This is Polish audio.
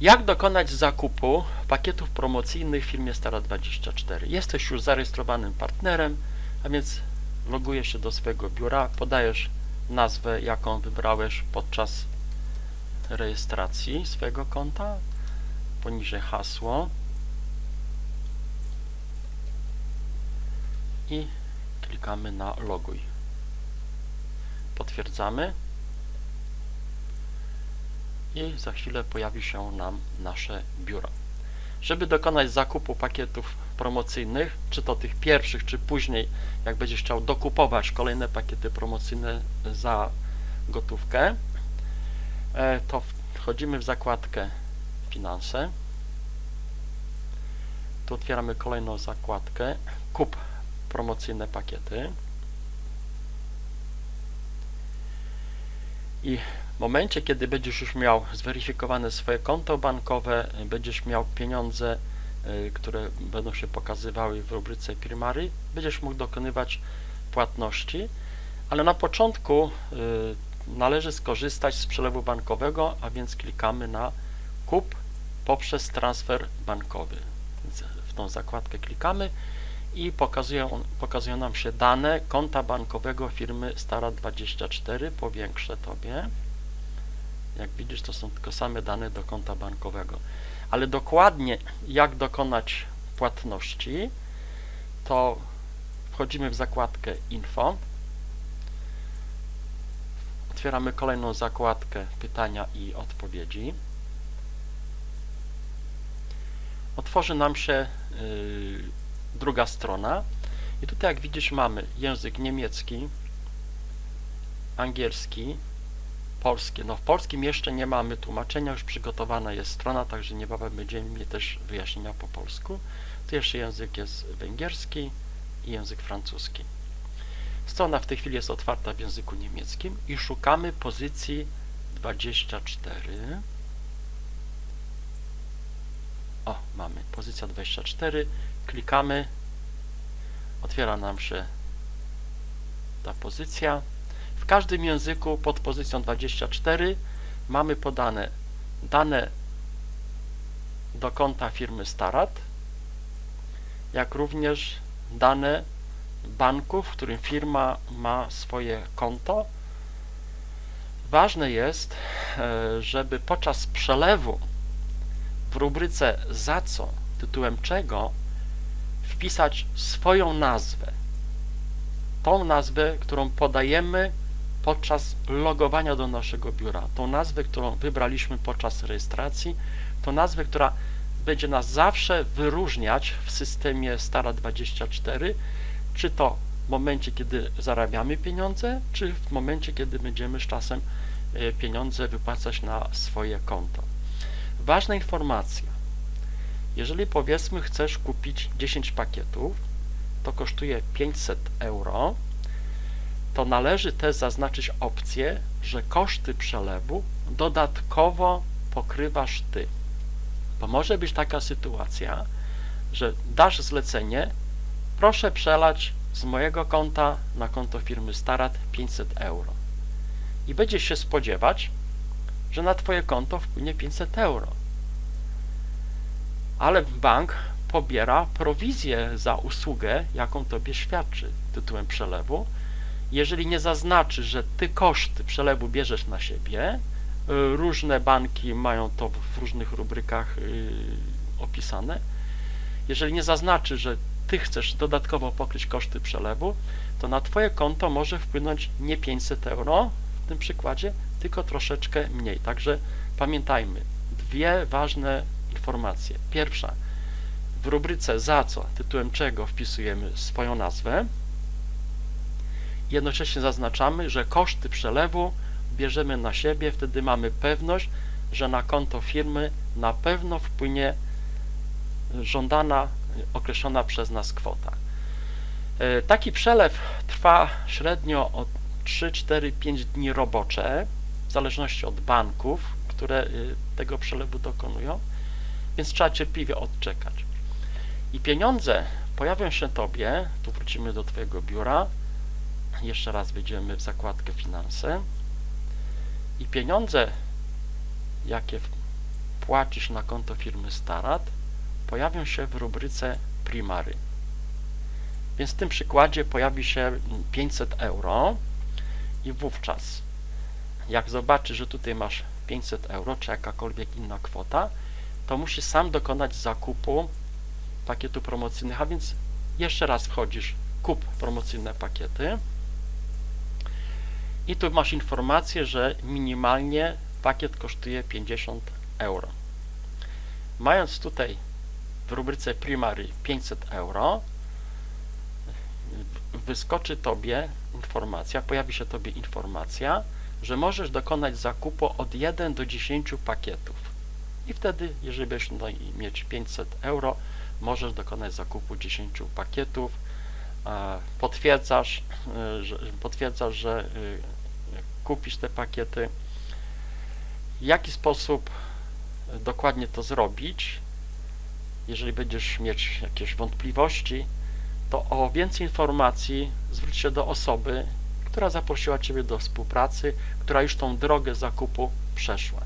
Jak dokonać zakupu pakietów promocyjnych w firmie Stara24? Jesteś już zarejestrowanym partnerem, a więc logujesz się do swojego biura, podajesz nazwę, jaką wybrałeś podczas rejestracji swojego konta, poniżej hasło i klikamy na loguj. Potwierdzamy i za chwilę pojawi się nam nasze biuro. Żeby dokonać zakupu pakietów promocyjnych, czy to tych pierwszych, czy później, jak będziesz chciał dokupować kolejne pakiety promocyjne za gotówkę, e, to wchodzimy w zakładkę Finanse. Tu otwieramy kolejną zakładkę Kup promocyjne pakiety. I w momencie, kiedy będziesz już miał zweryfikowane swoje konto bankowe, będziesz miał pieniądze, y, które będą się pokazywały w rubryce Primary, będziesz mógł dokonywać płatności, ale na początku y, należy skorzystać z przelewu bankowego, a więc klikamy na kup poprzez transfer bankowy. W tą zakładkę klikamy i pokazują nam się dane konta bankowego firmy Stara24. Powiększę Tobie. Jak widzisz, to są tylko same dane do konta bankowego. Ale dokładnie jak dokonać płatności, to wchodzimy w zakładkę Info. Otwieramy kolejną zakładkę pytania i odpowiedzi. Otworzy nam się yy, druga strona. I tutaj, jak widzisz, mamy język niemiecki, angielski, polski. No w polskim jeszcze nie mamy tłumaczenia, już przygotowana jest strona, także niebawem będziemy mieli też wyjaśnienia po polsku. Tu jeszcze język jest węgierski i język francuski. Strona w tej chwili jest otwarta w języku niemieckim i szukamy pozycji 24. O, mamy pozycja 24. Klikamy. Otwiera nam się ta pozycja. Każdym języku pod pozycją 24 mamy podane dane do konta firmy Starat, jak również dane banku, w którym firma ma swoje konto. Ważne jest, e, żeby podczas przelewu w rubryce za co, tytułem czego wpisać swoją nazwę. Tą nazwę, którą podajemy podczas logowania do naszego biura. Tą nazwę, którą wybraliśmy podczas rejestracji. Tą nazwę, która będzie nas zawsze wyróżniać w systemie Stara24, czy to w momencie, kiedy zarabiamy pieniądze, czy w momencie, kiedy będziemy z czasem e, pieniądze wypłacać na swoje konto. Ważna informacja. Jeżeli powiedzmy chcesz kupić 10 pakietów, to kosztuje 500 euro, to należy też zaznaczyć opcję, że koszty przelewu dodatkowo pokrywasz ty. Bo może być taka sytuacja, że dasz zlecenie, proszę przelać z mojego konta na konto firmy Starat 500 euro. I będziesz się spodziewać, że na Twoje konto wpłynie 500 euro. Ale bank pobiera prowizję za usługę, jaką Tobie świadczy tytułem przelewu. Jeżeli nie zaznaczy, że Ty koszty przelewu bierzesz na siebie, y, różne banki mają to w różnych rubrykach y, opisane. Jeżeli nie zaznaczy, że Ty chcesz dodatkowo pokryć koszty przelewu, to na Twoje konto może wpłynąć nie 500 euro w tym przykładzie, tylko troszeczkę mniej. Także pamiętajmy, dwie ważne informacje. Pierwsza, w rubryce za co, tytułem czego wpisujemy swoją nazwę. Jednocześnie zaznaczamy, że koszty przelewu bierzemy na siebie, wtedy mamy pewność, że na konto firmy na pewno wpłynie żądana, określona przez nas kwota. E, Taki przelew trwa średnio od 3, 4, 5 dni robocze, w zależności od banków, które y, tego przelewu dokonują, więc trzeba cierpliwie odczekać. I pieniądze pojawią się Tobie, tu wrócimy do Twojego biura, jeszcze raz wejdziemy w zakładkę finanse. I pieniądze, jakie płacisz na konto firmy Starat, pojawią się w rubryce Primary. Więc w tym przykładzie pojawi się 500 euro. I wówczas jak zobaczysz, że tutaj masz 500 euro, czy jakakolwiek inna kwota, to musisz sam dokonać zakupu pakietu promocyjnych, a więc jeszcze raz wchodzisz, kup promocyjne pakiety i tu masz informację, że minimalnie pakiet kosztuje 50 euro. Mając tutaj w rubryce Primary 500 euro, wyskoczy Tobie informacja, pojawi się Tobie informacja, że możesz dokonać zakupu od 1 do 10 pakietów. I wtedy, jeżeli będziesz tutaj mieć 500 euro, możesz dokonać zakupu 10 pakietów. Potwierdzasz, e, że, potwierdzasz, że e, kupisz te pakiety. W jaki sposób dokładnie to zrobić? Jeżeli będziesz mieć jakieś wątpliwości, to o więcej informacji zwróć się do osoby, która zaprosiła Ciebie do współpracy, która już tą drogę zakupu przeszła.